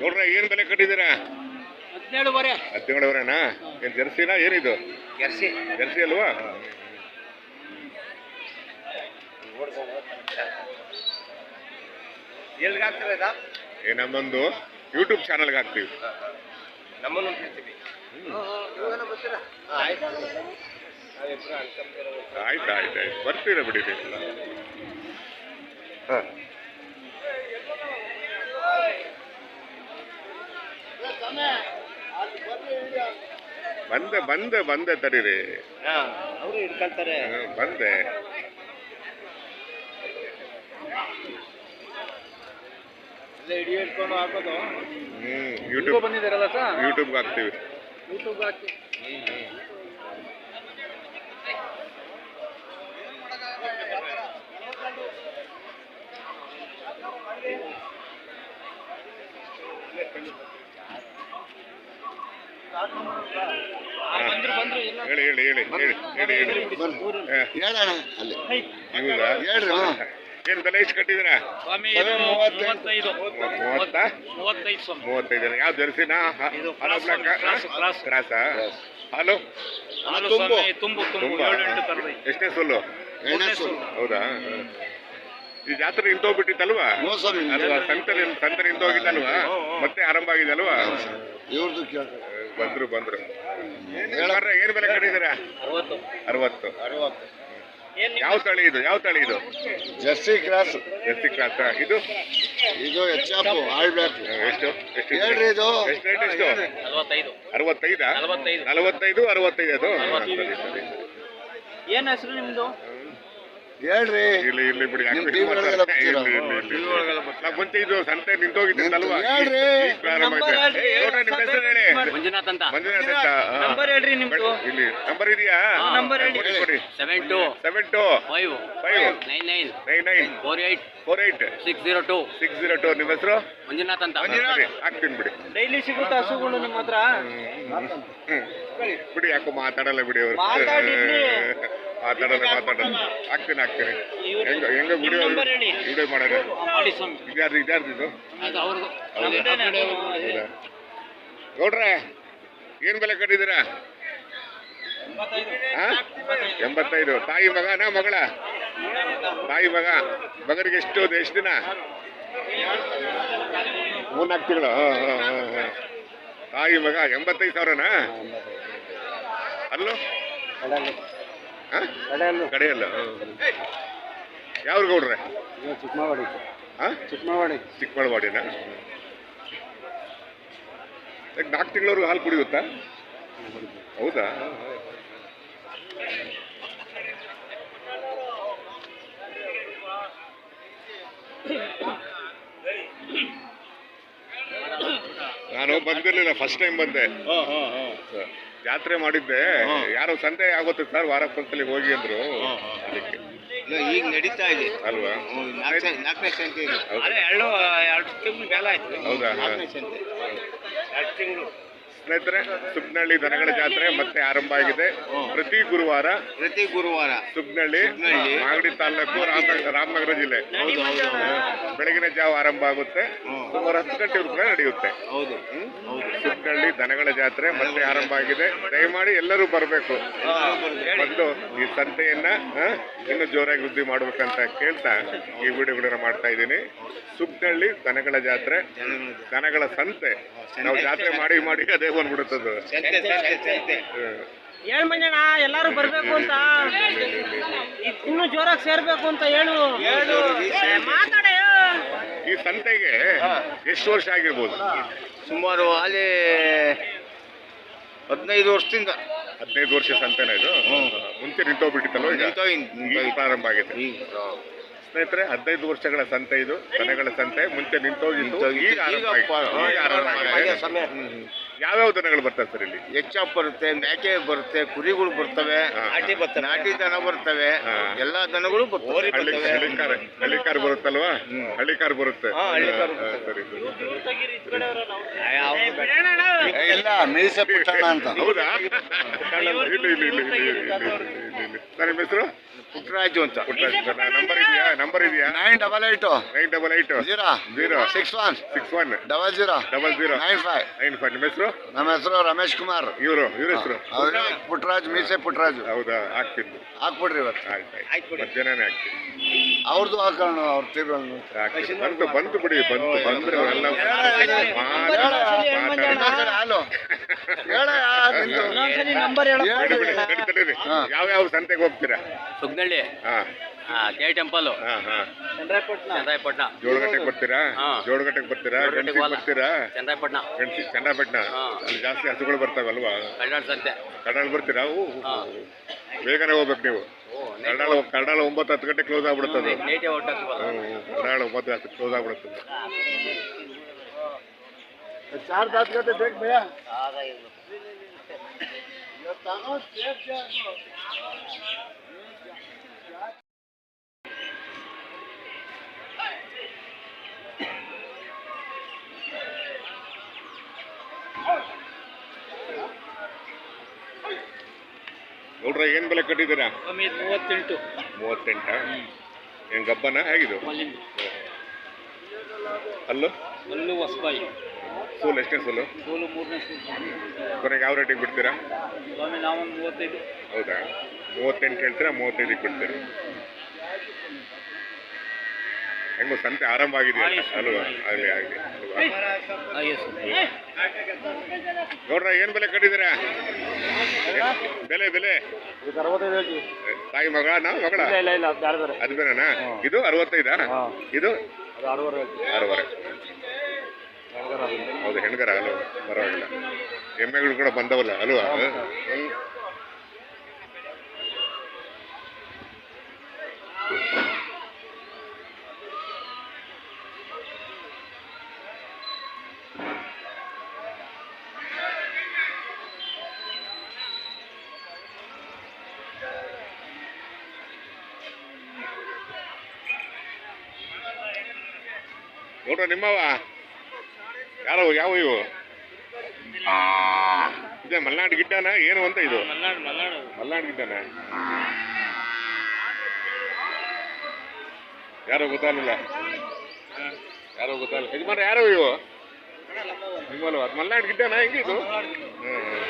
ನೋಡ್ರ ಏನ್ ಬೆಲೆ ಕಟ್ಟಿದ್ದೀರಾ? ಹದಿನೇಳುವರೆ. ಹದಿನೇಳುವರೆನಾ? ಏನ್ ಜರ್ಸಿನಾ? ಏನಿದು? ಜರ್ಸಿ. ಜರ್ಸಿ ಅಲ್ವಾ? ಎಲ್ಲಿಗೆ ಹಾಕ್ತಾರೆ ಇದಾ? ಏ ನಮ್ಮೊಂದು ಯೂಟ್ಯೂಬ್ ಚಾನಲ್ಗೆ ಹಾಕ್ತೀವಿ. ನಮ್ಮನ್ನು ಬಿಡ್ತೀವಿ ಆಯ್ತು. ಆಯ್ತು ಆಯ್ತು ಬರ್ತೀರಾ ಬಿಡಿ ಹಾ. ಬಂದೆ ಬಂದೆ ಬಂದೆ ತಡೀರಿ. ಅವರು ಹಿಡ್ಕೊಳ್ತಾರೆ. ಬಂದೆ. ಹಿಡಿಯೋ ಹಿಡ್ಕೊಂಡು ಹಾಕೋದು. ಹ್ಮ್ ಯೂಟ್ಯೂಬ್ ಬಂದಿದ್ದಾರಲ್ಲ ಸರ್? ಯೂಟ್ಯೂಬ್ಗೆ ಹಾಕ್ತೀವಿ. ಯೂಟ್ಯೂಬ್ ಹಾಕಿ. ಹ್ಮ್ ಬಂದ್ರು ಎಷ್ಟೇ ಸುಲ್ಲು? ಹೌದಾ? ಈ ಜಾತ್ರೆ ನಿಂತೋಗ್ಬಿಟ್ಟಿತ್ತಲ್ವಾ ಅಲ್ವಾ ಸಂತರಿಂದ ಸಂತರಿಂದ ಹೋಗಿದ್ದಲ್ವಾ ಮತ್ತೆ ಆರಂಭ ಆಗಿದೆ ಅಲ್ವಾ ಇವ್ರದ್ದು ಬಂದ್ರು ಬಂದ್ರು. ಹೇಳ್ರಿ, ಏನ್ ಬೆಲೆ ಕಟ್ಟಿದ್ದೀರಾ? ಅರವತ್ತು. ಅರವತ್ತು. ಅರವತ್ತು. ಏನ್ ಯಾವ ತಳಿ ಇದು? ಯಾವ ತಳಿ ಇದು? Jersey cross. ಜರ್ಸಿ ಕ್ರಾಸ್ ಇದು? ಇದು ಎಚ್ ಎಫ್ ಆಲ್ ಬ್ಲಾಕ್ ಎಷ್ಟು? ಎಷ್ಟು ಹೇಳ್ರಿ ಇದು. ಎಷ್ಟು ರೇಟ್ ಎಷ್ಟು? ಅರವತ್ತೈದಾ. ನಲವತ್ತೈದು. ಅರವತ್ತೈದು ಅದು? ನಲವತ್ತೈದು. ಸರಿ, ಸರಿ. ಏನ್ ಹೆಸರು ನಿಮ್ದು? ಹೇಳ್ರಿ. ಇಲ್ಲಿ ಇಲ್ಲಿ ಬಿಡಿ ಯಾಕೆ ನಿಮ್ ಬಿಟ್ಟು TV ಒಳಗೆಲ್ಲ ಬರ್ತೀರಾ? ಇಲ್ಲಿ, ಇಲ್ಲಿ, ಇಲ್ಲಿ, ಇಲ್ಲಿ. ನಾ ಮುಂಚೆ ಸಂತೆ ನಿಂತೋಗಿದ್ದಲ್ವಾ ಹೇಳ್ರಿ. ಪ್ರಾರಂಭ ನಂಬರ್ ಆಯ್ತು. ಹೇಳ್ರಿ. ಏ, ನೋಡ್ರಿ, ನಿಮ್ಮ ಹೆಸರು ಹೇಳಿ? ಮಂಜುನಾಥ್ ಅಂತ. ಮಂಜುನಾಥ್ ಅಂತ. ಹಾ. ನಂಬರ್ ಹೇಳ್ರಿ ನಿಮ್ದು. ಇಲ್ಲಿ. ನಂಬರ್ ಇದೆಯಾ? ಹಾ, ನಂಬರ್ ಹೇಳಿ. ಕೊಡಿ, ಕೊಡಿ. Seven two seven two five five nine nine nine nine four eight four eight six zero two six zero two. ನಿಮ್ಮ ಹೆಸರು? ಮಂಜುನಾಥ್ ಅಂತ. ಸರಿ, ಹಾಕ್ತೀನಿ ಬಿಡಿ. ಡೈಲಿ ಸಿಗುತ್ತೆ ಹಸುಗಳು ನಿಮ್ಮ ಹತ್ರ? ಹ್ಮ್. ಬಿಡಿ ಯಾಕೋ ಮಾತಾಡಲ್ಲ ಬಿಡಿ ಅವರು. ಮಾತಾಡಿರ್ಲಿ. ಮಾತಾಡಲ್ಲ ಮಾತಾಡಲ್ಲ. ಹಾಕ್ತೀನಿ ಹಾಕ್ತೀನಿ. ಹೆಂಗ ಹೆಂಗ ವಿಡಿಯೋ. ವಿಡಿಯೋ ಮಾಡೋಣ ಇದ್ಯಾರ್ದು ಇದ್ಯಾರ್ದು ಇದು. ಹೌದಾ? ನೋಡ್ರೆ ಏನ್ ಬೆಲೆ ಕಟ್ಟಿದ್ದೀರಾ? ಎಂಬತ್ತೈದು. ತಾಯಿ ಮಗನ ಮಗಳ? ತಾಯಿ ಮಗ. ಮಗನಿಗೆ ಎಷ್ಟು ಎಷ್ಟು ದಿನ? ಮೂರ್ನಾಲ್ಕು ತಿಂಗಳು. ತಾಯಿ ಮಗ ಎಂಬತ್ತೈದು ಸಾವಿರನಾ? ಅಲ್ಲೂ? ಕಡೆಯಲ್ಲ. ಯಾವ್ರು ಗೌಡ್ರೆ? ಚಿಕ್ಕಮಾವಾಡಿ ಆ? ಚಿಕ್ಕಮಾವಾಡಿ ಚಿಕ್ಕಮಳವಾಡಿನ ನಾಲ್ಕು ತಿಂಗಳವ್ರಿಗೆ ಹಾಲು ಕುಡಿಯುತ್ತಾ? ಹೌದಾ? ನಾನು ಬಂದಿರಲಿಲ್ಲ ಫಸ್ಟ್ ಟೈಮ್ ಬಂದೆ. ಜಾತ್ರೆ ಮಾಡಿದ್ದೆ. ಯಾರು ಸಂತೆ ಆಗುತ್ತೆ ಸರ್ ವಾರಕ್ಕೊಂದ್ಸಲಿ ಹೋಗಿ ಅಂದ್ರು. ಅದಕ್ಕೆ. ಈಗ ನಡೀತಾ ಇದೆ. ಅಲ್ವಾ? ನಾಲ್ಕನೇ ಸಂತೆ ಇದೆ ಎರಡು ಎರಡು ತಿಂಗಳು ಬೇಲ ಆಯ್ತು. ಹೌದಾ? ನಾಲ್ಕನೇ ಸಂತೆ. ಎರಡು ತಿಂಗಳು. ಸ್ನೇಹಿತರೆ ಸುಗ್ನಳ್ಳಿ ದನಗಳ ಜಾತ್ರೆ ಮತ್ತೆ ಆರಂಭ ಆಗಿದೆ. ಪ್ರತಿ ಗುರುವಾರ ಪ್ರತಿ ಗುರುವಾರ ಸುಬ್ನಹಳ್ಳಿ. ಮಾಗಡಿ ತಾಲೂಕು ರಾಮನಗರ ರಾಮನಗರ ಜಿಲ್ಲೆ. ಬೆಳಗಿನ ಜಾವ ಆರಂಭ ಆಗುತ್ತೆ. ಸುಮಾರು ಹತ್ತು ಗಂಟೆ ಕೂಡ ನಡೆಯುತ್ತೆ. ಹೌದು ಹ್ಮ್? ಸುಬ್ನಹಳ್ಳಿ ದನಗಳ ಜಾತ್ರೆ ಮತ್ತೆ ಆರಂಭ ಆಗಿದೆ. ದಯಮಾಡಿ ಎಲ್ಲರೂ ಬರಬೇಕು. ಬಂದು ಈ ಸಂತೆಯನ್ನ ಇನ್ನು ಇನ್ನೂ ಜೋರಾಗಿ ವೃದ್ಧಿ ಮಾಡ್ಬೇಕಂತ ಕೇಳ್ತಾ ಈ ವಿಡಿಯೋಗಳನ್ನ ಮಾಡ್ತಾ ಇದ್ದೀನಿ. ಸುಗ್ನಳ್ಳಿ ದನಗಳ ಜಾತ್ರೆ. ದನಗಳ ಸಂತೆ. ನಾವು ಜಾತ್ರೆ ಮಾಡಿ ಮಾಡಿ ಅದೇ ಬಂದ್ಬಿಡುತ್ತದು ಸಂತೆ ಸಂತೆ ಸಂತೆ ಹ್ಮ್. ಹೇಳ್ ಮಂಜಣ್ಣ ಎಲ್ಲಾರು ಬರ್ಬೇಕು ಅಂತ ಇನ್ನು ಜೋರಾಗಿ ಸೇರ್ಬೇಕು ಅಂತ ಹೇಳು ಮಾತಾಡ ಈ ಸಂತೆಗೆ ಎಷ್ಟು ವರ್ಷ ಆಗಿರ್ಬೋದು ಸುಮಾರು ಅಲ್ಲಿ ಹದಿನೈದು ವರ್ಷದಿಂದ ಹದಿನೈದು ವರ್ಷ ಸಂತೆನ ಇದು ಮುಂಚೆ ನಿಂತೋಗ್ಬಿಟ್ಟಿತ್ತಲ್ವ ಈಗ ಪ್ರಾರಂಭ ಆಗಿದೆ ಸ್ನೇಹಿತರೆ ಹದಿನೈದು ವರ್ಷಗಳ ಸಂತೆ ಇದು ದನಗಳ ಸಂತೆ ಮುಂಚೆ ನಿಂತೋಗಿತ್ತು ಈಗ ಯಾವ್ಯಾವ ದನಗಳು ಬರ್ತವೆ ಸರ್ ಇಲ್ಲಿ? ಹೆಚ್ಚಾಪ್ ಬರುತ್ತೆ ಮೇಕೆ ಬರುತ್ತೆ ಕುರಿಗಳು ಬರ್ತವೆ ನಾಟಿ ನಾಟಿ ದನ ಬರ್ತವೆ ಎಲ್ಲಾ ದನಗಳು ಹಳ್ಳಿಕಾರ ಹಳ್ಳಿಕಾರ ಬರುತ್ತಲ್ವಾ? ಹಳ್ಳಿಕಾರ ಬರುತ್ತೆ. ಇಲ್ಲ ಹೌದಾ? ಸರ್ ಹೆಸರು ಪುಟ್ಟರಾಜು ಅಂತ ನಂಬರ್ ಇದೆಯಾ ನಂಬರ್ ಇದೆಯಾ nine double eight nine double eight zero zero six one six one double zero double zero nine five nine five ನಿಮ್ಮ ಹೆಸರು ನಮ್ಮ ಹೆಸರು ರಮೇಶ್ ಕುಮಾರ್ ಇವರು ಇವ್ರ ಹೆಸರು ಅವ್ರಿಗೆ ಪುಟ್ಟರಾಜ್ ಮೀಸೆ ಪುಟ್ಟರಾಜು ಹೌದಾ ಆಗ್ತಿದ್ದು ಹಾಕ್ಬಿಡ್ರಿ ಇವತ್ತು ಆಯ್ತು ಮಧ್ಯಾಹ್ನನೇ ಆಗ್ತಿದ್ದು ಅವ್ರದ್ದು ಹಾಕೋಣ ಅವ್ರ ಆಗ್ತಿದ್ದು ಬಂತು ಬಂತು ಬಿಡಿ ಬಂತು ಬಂದ್ರೆ ಅವರೆಲ್ಲ ಇನ್ನೊಂದ್ಸರಿ ಹಾಲು ಹೇಳಯ್ಯ, ನಿಂದು. ಇನ್ನೊಂದ್ಸಲಿ ನಂಬರ್ ಹೇಳೋ ಹೇಳಿ. ಹಾ. ಯಾವ ಯಾವ ಸಂತೆಗೆ ಹೋಗ್ತೀರಾ ಸುಗ್ನಳ್ಳಿ ಹಾ ಕೆ ಟೆಂಪಲ್ ಹಾ ಹಾ ಚಂದ್ರಾಯಪಟ್ಟಣ ಜೋಳಗಟ್ಟೆಗೆ ಬರ್ತೀರಾ ಹಾ. ಜೋಳಗಟ್ಟೆಗೆ ಬರ್ತೀರಾ ಜೋಳಗಟ್ಟೆಗೆ ಗಣಸಿಗೆ ಹೋಗಲ್ಲ. ಬರ್ತೀರಾ ಚಂದ್ರಾಯಪಟ್ಟಣ ಗಣಸಿ ಚನ್ನಪಟ್ಟಣ ಹಾ. ಅಲ್ಲಿ ಜಾಸ್ತಿ ಹಸುಗಳು ಬರ್ತಾವಲ್ವಾ ಕಳ್ಳಾಡ್ ಸಂತೆ ಕಡಾಳ ಬರ್ತೀರಾ ಓ, ಹಾ. ಬೇಗನೆ ಹೋಗ್ಬೇಕು ನೀವು ಕಡಾಳ ಕಡಾಳ ಒಂಬತ್ತು ಹತ್ತು ಗಂಟೆ ಕ್ಲೋಸ್ ಆಗ್ಬಿಡುತ್ತದೆ ನೇಟೆ ಹೊಟ್ಟಾಗ್ತೀವಲ್ಲ ಕಡಾಳ ಒಂಬತ್ತು ಹತ್ತು ಕ್ಲೋಸ್ ಆಗ್ಬಿಡುತ್ತದೆ चार दांत का तो देख भैया ನೋಡ್ರ ಏನ್ ಬೆಲೆ ಕಟ್ಟಿದ್ದೀರಾ? ಮೂವತ್ತೆಂಟು. ಮೂವತ್ತೆಂಟ? ಏನ್ ಗಬ್ಬನ? ಹೇಗಿದು? ಅಲ್ಲು? ಅಲ್ಲೂ ಹೊಸಬಾಯಿ. ಸೂಲ್ ಎಷ್ಟೇ ಫುಲ್ ಸೋಲು ಮೂರನೇ ಕೊನೆಗೆ ಯಾವ ರೇಟಿಗೆ ಬಿಡ್ತೀರಾ? ಸ್ವಾಮಿ ನಾವೊಂದು ಮೂವತ್ತೈದು. ಹೌದಾ? ಮೂವತ್ತೆಂಟು ಹೇಳ್ತೀರಾ ಮೂವತ್ತೈದಕ್ಕೆ ಬಿಡ್ತೀರಾ? ಹೆಂಗೋ ಸಂತೆ ಆರಂಭ ಆಗಿದೆ ಅಲ್ವಾ? ಆಗಲಿ ಆಗಲಿ ನೋಡ್ರ ಏನ್ ಬೆಲೆ ಕಟ್ಟಿದ್ದೀರಾ? ಬೆಲೆ ಬೆಲೆ? ತಾಯಿ ಮಗ ನಾ ಮಗಳ? ಅದು ಬೇರೆನಾ ಇದು ಅರವತ್ತೈದಾ? ಇದು ಆರೂವರೆ ಹೌದು ಹೆಣ್ಗರ ಅಲ್ವ ಪರವಾಗಿಲ್ಲ. ಎಮ್ಮೆಗಳು ಕೂಡ ಬಂದವಲ್ಲ ಅಲ್ವಾ. ನೋಡ್ರ ನಿಮ್ಮವ ಯಾರೋ ಯಾವ ಇವು? ಇದೇ ಮಲ್ನಾಡ್ ಗಿಡ್ಡನ? ಏನು ಅಂತ ಇದು? ಮಲ್ನಾಡು ಗಿಡ್ಡನ? ಯಾರೋ ಗೊತ್ತಾಗಲಿಲ್ಲ. ಯಾರೋ ಗೊತ್ತಾಗಲ್ಲ ಯಜಮಾನ ಯಾರೋ ಇವು? ನಿಮ್ಮಲ್ವ ಅದು ಮಲ್ನಾಡ್ ಗಿಡ್ಡನ? ಹೆಂಗಿದು ಹ್ಮ್.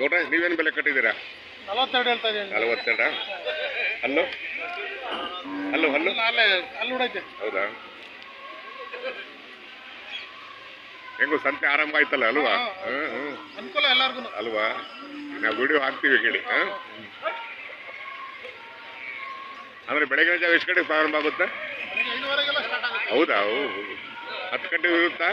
ನೋಡ್ರ ನೀವೇನು ಬೆಲೆ ಕಟ್ಟಿದ್ದೀರಾ? ನಲವತ್ತೆರಡು ಹೇಳ್ತಾ ಇದ್ದೀನಿ. ನಲವತ್ತೆರಡ? ಹಲ್ಲು? ಹಲ್ಲು ಹಲ್ಲು? ಅಲ್ಲೇ ಅಲ್ಲಿ ಉಡೈತೆ ಹೌದಾ? ಹೆಂಗು ಸಂತೆ ಆರಂಭ ಆಯ್ತಲ್ಲ ಅಲ್ವಾ? ಅನುಕೂಲ ಎಲ್ಲರಿಗೂ ಅಲ್ವಾ? ನಾವು ವಿಡಿಯೋ ಹಾಕ್ತೀವಿ ಕೇಳಿ? ಅಂದ್ರೆ ಬೆಳಗಿನ ಜಾವ ಎಷ್ಟು ಗಂಟೆಗೆ ಪ್ರಾರಂಭ ಆಗುತ್ತೆ? ಹೌದಾ. ಹತ್ತು ಗಂಟೆಗೆ ಇರುತ್ತಾ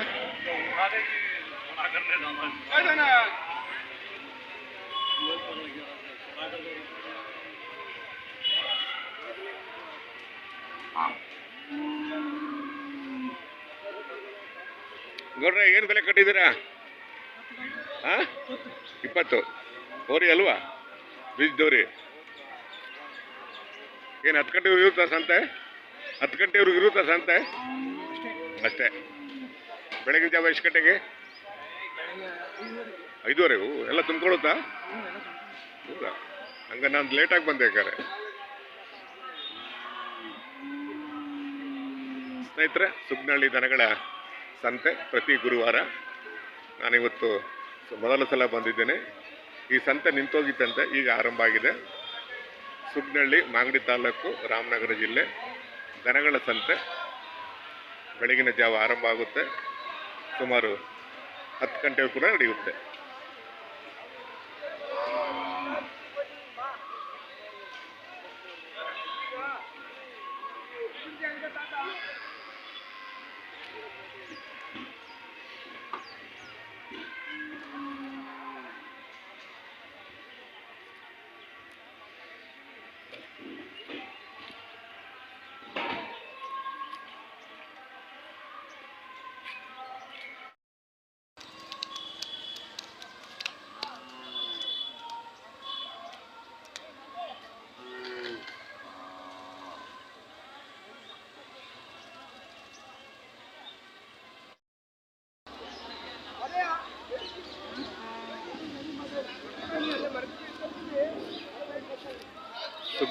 ನೋಡ್ರೆ ಏನು ಬೆಲೆ ಕಟ್ಟಿದ್ದೀರಾ? ಹಾ ಇಪ್ಪತ್ತು. ಹೋರಿ ಅಲ್ವಾ? ಬ್ರಿಜ್ ದೋರಿ. ಏನು, ಹತ್ತು ಗಂಟೆ ಇರುತ್ತಾ ಸಂತೆ? ಹತ್ತು ಗಂಟೆವ್ರಿಗೆ ಇರುತ್ತಾ ಸಂತೆ? ಅಷ್ಟೇ. ಬೆಳಗಿನ ಜಾವ ಎಷ್ಟು ಗಂಟೆಗೆ? ಐದುವರೆಗೂ? ಎಲ್ಲ ತುಂಬಿಕೊಳ್ಳುತ್ತಾ? ಹೌದಾ? ಹಂಗ ನಾನು ಲೇಟಾಗಿ ಬಂದೆ ಕರೆ ಸ್ನೇಹಿತರೆ ಸುಗ್ನಹಳ್ಳಿ ದನಗಳ ಸಂತೆ ಪ್ರತಿ ಗುರುವಾರ. ನಾನಿವತ್ತು ಮೊದಲ ಸಲ ಬಂದಿದ್ದೇನೆ. ಈ ಸಂತೆ ನಿಂತೋಗಿತ್ತಂತೆ, ಈಗ ಆರಂಭ ಆಗಿದೆ. ಸುಗ್ನಹಳ್ಳಿ ಮಾಗಡಿ ತಾಲೂಕು, ರಾಮನಗರ ಜಿಲ್ಲೆ. ದನಗಳ ಸಂತೆ ಬೆಳಗಿನ ಜಾವ ಆರಂಭ ಆಗುತ್ತೆ. ಸುಮಾರು ಹತ್ತು ಗಂಟೆಗೂ ಕೂಡ ನಡೆಯುತ್ತೆ.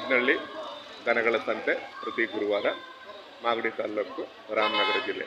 ಸುಗ್ನಳ್ಳಿ ದನಗಳ ಸಂತೆ ಪ್ರತಿ ಗುರುವಾರ ಮಾಗಡಿ ತಾಲ್ಲೂಕು ರಾಮನಗರ ಜಿಲ್ಲೆ.